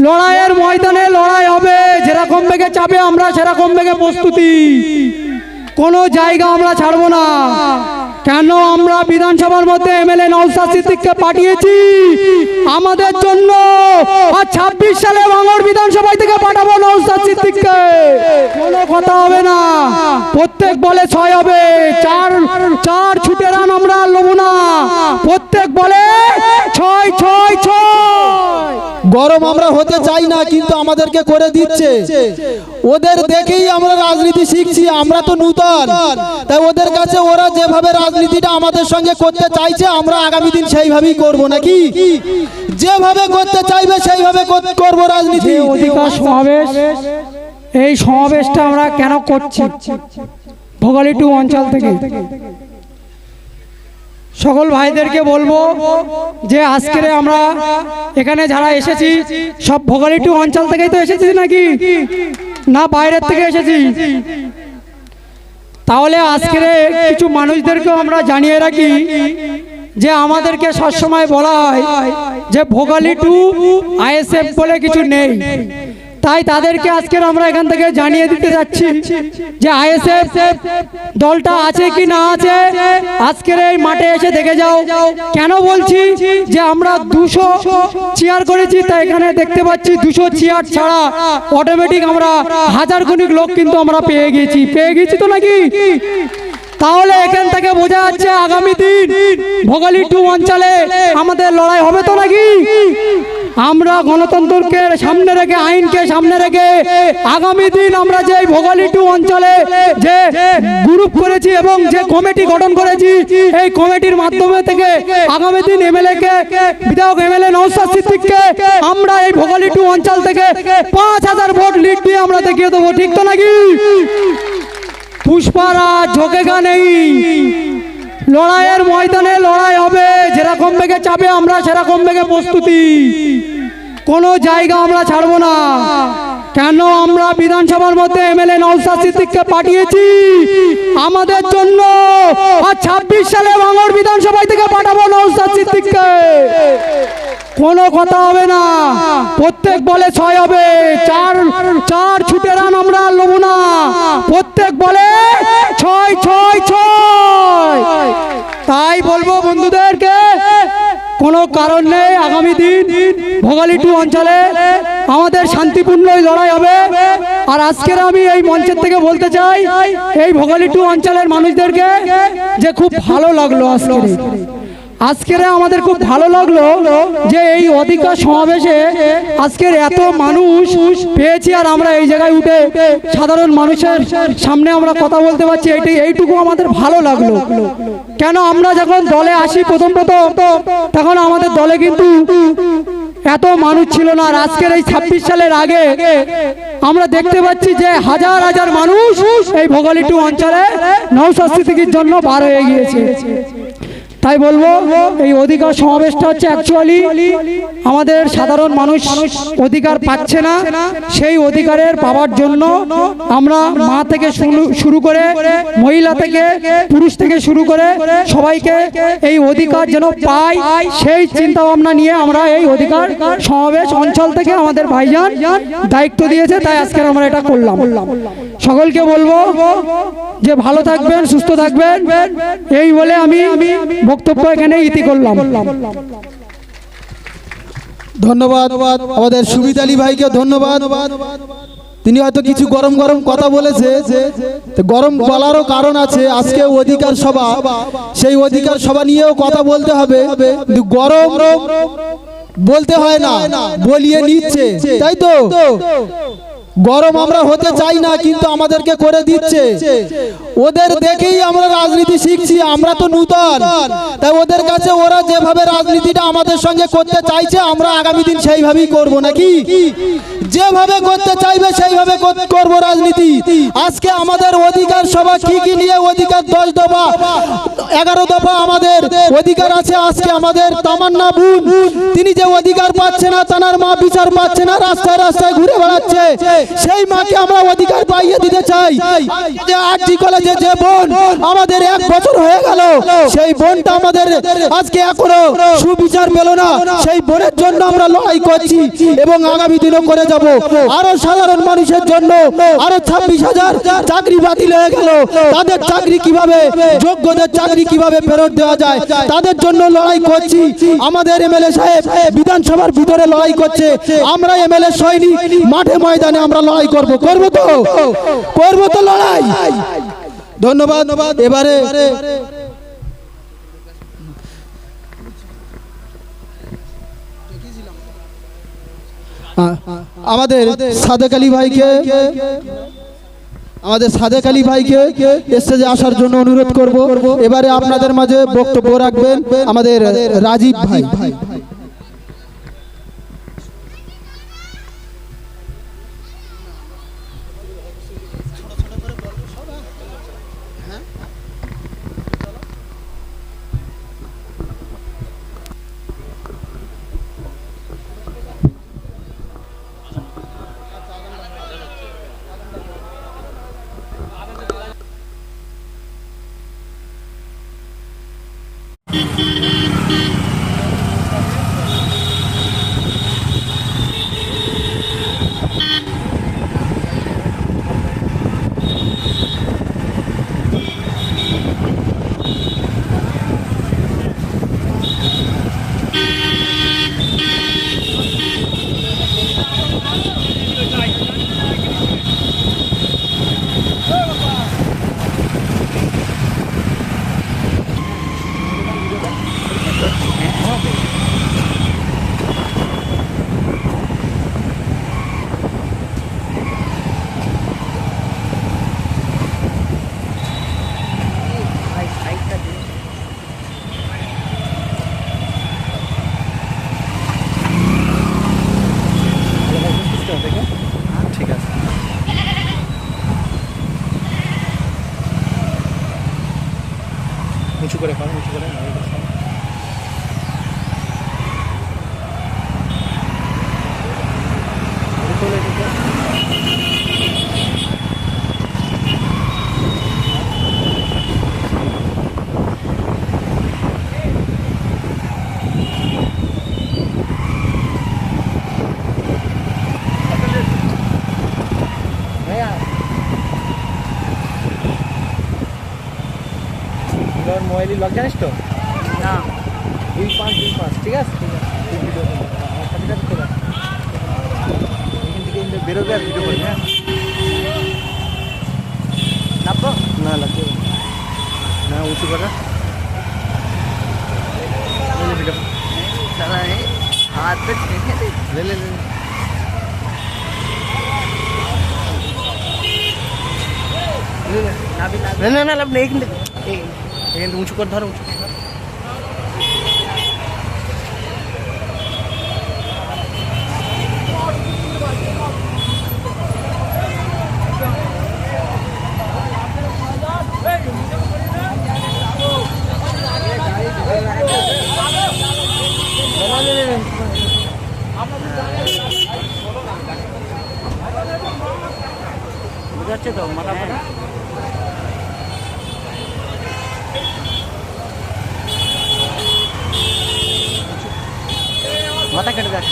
লড়াইয়ের ময়দানে লড়াই হবে। যেরকম বেগে চাপে আমরা, সেরকম বেগে প্রস্তুতি। কোনো জায়গা আমরা ছাড়বো না। কেন আমরা বিধানসভার মধ্যে এমএলএ নৌসাদ সিদ্দিককে পাঠিয়েছি? আমাদের জন্য আর ছাব্বিশ সালে ভাঙড় বিধানসভায় থেকে পাঠাবো নৌসাদ সিদ্দিককে। কোনো কথা হবে না। প্রত্যেক বলে ছয় হবে। চার চার ছুটে রান আমরা নেব না। প্রত্যেক বলে ছয় ছয় ছয় গরম আমরা হতে চাই না, কিন্তু আমাদেরকে করে দিচ্ছে। ওদের দেখেই আমরা রাজনীতি শিখছি, আমরা তো নূতন। তাই ওদের কাছে ওরা যেভাবে রাজনীতিটা আমাদের সঙ্গে করতে চাইছে, আমরা আগামী দিন সেইভাবেই করব, নাকি? যেভাবে করতে চাইবে, সেইভাবে কর- করব রাজনীতি। অধিকার সমাবেশ, এই সমাবেশটা আমরা কেন করছি? ভোগালী টু অঞ্চল থেকে। সকল ভাইদেরকে বলব যে আজকে আমরা এখানে যারা এসেছি, সব ভোগালী টু অঞ্চল থেকেই তো এসেছি নাকি? না বাইরের থেকে এসেছি তাহলে আজকের কিছু মানুষদেরকেও আমরা জানিয়ে রাখি যে আমাদেরকে সবসময় বলা হয় যে ভোগালী টু আইএসএফ বলে কিছু নেই। তাই তাদেরকে আজকের আমরা এখান থেকে জানিয়ে দিতে যাচ্ছি যে আইএসএফ দলটা আছে কি না আছে আজকের এই মাঠে এসে দেখে যাও। কেন বলছি যে আমরা দুশো চেয়ার করেছি, তাই এখানে দেখতে পাচ্ছি দুশো চেয়ার ছাড়া অটোমেটিক আমরা হাজার গুণিক লোক কিন্তু আমরা পেয়ে গেছি পেয়ে গেছি তো নাকি? তাহলে এখান থেকে বোঝা যাচ্ছে আগামী দিন ভোগালী টু অঞ্চলে আমাদের লড়াই হবে তো নাকি? আমরা গণতন্ত্রকে সামনে রেখে, আইনকে সামনে রেখে আগামী দিন আমরা যে ভোগালী টু অঞ্চলে যে গ্রুপ করেছি এবং যে কমিটি গঠন করেছি, এই কমিটির মাধ্যমে থেকে আগামী দিন এমএলএ কে, বিধায়ক এমএলএ নৌসাদ সিদ্দিককে আমরা এই ভোগালী টু অঞ্চল থেকে পাঁচ হাজার ভোট লিড দিয়ে আমরা দেখিয়ে দেবো, ঠিক তো নাকি? পুষ্পারা ঝোঁকেগা নেই। লড়াইয়ের ময়দানে লড়াই হবে, যেরকম বেগে চাপে আমরা সেরকম বেগে প্রস্তুতি। কোনো জায়গা আমরা ছাড়বো না। কেন আমরা বিধানসভার মধ্যে এমএলএ নৌসাদ সিদ্দিককে পাঠিয়েছি? আমাদের জন্য আর ছাব্বিশ সালে ভাঙড় বিধানসভায় থেকে পাঠাবো নৌসাদ সিদ্দিককে। কোনো কথা হবে না। প্রত্যেক বলে ছয় হবে। চার চার ছুটে রান আমরা নেব না। প্রত্যেক বলে ছয় ছয় ছয় তাই বলব বন্ধুদেরকে কোনো কারণ নেই আগামী দিন ভোগালী টু অঞ্চলে আমাদের শান্তিপূর্ণ লড়াই হবে। আর আজকের আমি এই মঞ্চের থেকে বলতে চাই, এই ভোগালী টু অঞ্চলের মানুষদেরকে যে খুব ভালো লাগল আজকের এই। আজকের আমাদের খুব ভালো লাগল যে এই অধিকার সমাবেশে আজকের এত মানুষ পেয়েছি আর আমরা এই জায়গায় উঠে সাধারণ মানুষের সামনে আমরা কথা বলতে পারছি। এইটুকু আমাদের ভালো লাগল। কেন আমরা যখন দলে আসি প্রথম প্রথম, তখন আমাদের দলে কিন্তু এত মানুষ ছিল না। আর আজকের এই ছাব্বিশ সালের আগে আমরা দেখতে পাচ্ছি যে হাজার হাজার মানুষ এই ভোগালী টু অঞ্চলে নৌশাস্তির জন্য বার হয়ে গিয়েছে। তাই বলব, এই অধিকার সমাবেশটা হচ্ছে অ্যাকচুয়ালি আমাদের সাধারণ মানুষ অধিকার পাচ্ছে না। সেই অধিকারের পাওয়ার জন্য আমরা মা থেকে শুরু- করে মহিলা থেকে পুরুষ থেকে শুরু করে সবাইকে এই অধিকার যেন পাই, সেই চিন্তা ভাবনা নিয়ে আমরা এই অধিকার সমাবেশ অঞ্চল থেকে আমাদের ভাইজান দায়িত্ব দিয়েছে, তাই আজকে আমরা এটা করলাম। সকলকে বলব যে ভালো থাকবেন, সুস্থ থাকবেন। এই বলে আমি বক্তব্য এখানে ইতি করলাম। ধন্যবাদ। আমাদের সুবিদ আলী ভাইকে ধন্যবাদ। তিনি হয়তো কিছু গরম গরম কথা বলেছে গরম বলারও কারণ আছে, আজকে অধিকার সভা। সেই অধিকার সভা নিয়েও কথা বলতে হবে। গরম বলতে হয় না, বলিয়ে নিচ্ছে। তাই তো? গরম আমরা হতে চাই না, কিন্তু আমাদেরকে করে দিচ্ছে। ওদের দেখেই আমরা রাজনীতি শিখছি, আমরা তো নূতন। তাই ওদের কাছে ওরা যেভাবে রাজনীতিটা আমাদের সঙ্গে করতে চাইছে, আমরা আগামী দিন সেইভাবেই করব, নাকি? যেভাবে করতে চাইবে, সেইভাবে কর- করব রাজনীতি। আজকে আমাদের অধিকার সভা কি কি নিয়ে অধিকার দশ দফা, এগারো দফা আমাদের অধিকার আছে। আজকে আমাদের তামান্না বুন, তিনি যে অধিকার পাচ্ছে না তার মা বিচার পাচ্ছে না, রাস্তায় রাস্তায় ঘুরে বেড়াচ্ছে, সেই মাকে আমরা অধিকার পাইয়ে দিতে চাই। আরজি কলেজে যে বোন, আমাদের বছর হয়ে গেল। সেই বোনটা আমাদের আজকে এখনও সুবিচার পেল না। সেই বোনের জন্য আমরা লড়াই করছি এবং আগামী দিনও করে যাব। আরও সাধারণ মানুষের জন্য আরও ছাব্বিশ হাজার চাকরি বাতিল হয়ে গেল। তাদের চাকরি কীভাবে, যোগ্যদের চাকরি কীভাবে ফেরত দেওয়া যায়, তাদের জন্য লড়াই করছি। আমাদের এমএলএ সাহেব বিধানসভার ভিতরে লড়াই করছে। আমরা এমএলএ সৈনিক, মাঠে ময়দানে আমরা লড়াই করব। করব তো? করব তো লড়াই? ধন্যবাদ এবারে। আমাদের সাদেক আলী ভাইকে আমাদের সাদেক আলী ভাইকে স্টেজে আসার জন্য অনুরোধ করব। এবারে আপনাদের মাঝে বক্তব্য রাখবেন আমাদের রাজীব ভাই। ঠিক উঁচু করে কর উঁচু করে তোর মোবাইলের লক জানিস তো না দুই পাঁচ দুই পাঁচ ঠিক আছে ঠিক আছে তুই ভিডিও করবি আমার সাথে সাথে চলে আস। এখান থেকে কিন্তু বেরোবে আর ভিডিও করবি হ্যাঁ নাপো না লাগবে না। না উঁচু করা ভিডিও हाथ पे छेके दे ले ले ले ले। ले ले। ना भी ना না না না লাভ নেই এখান থেকে উঁচু করে ধরো উঁচু করে ধরো। ले, また来るだけ。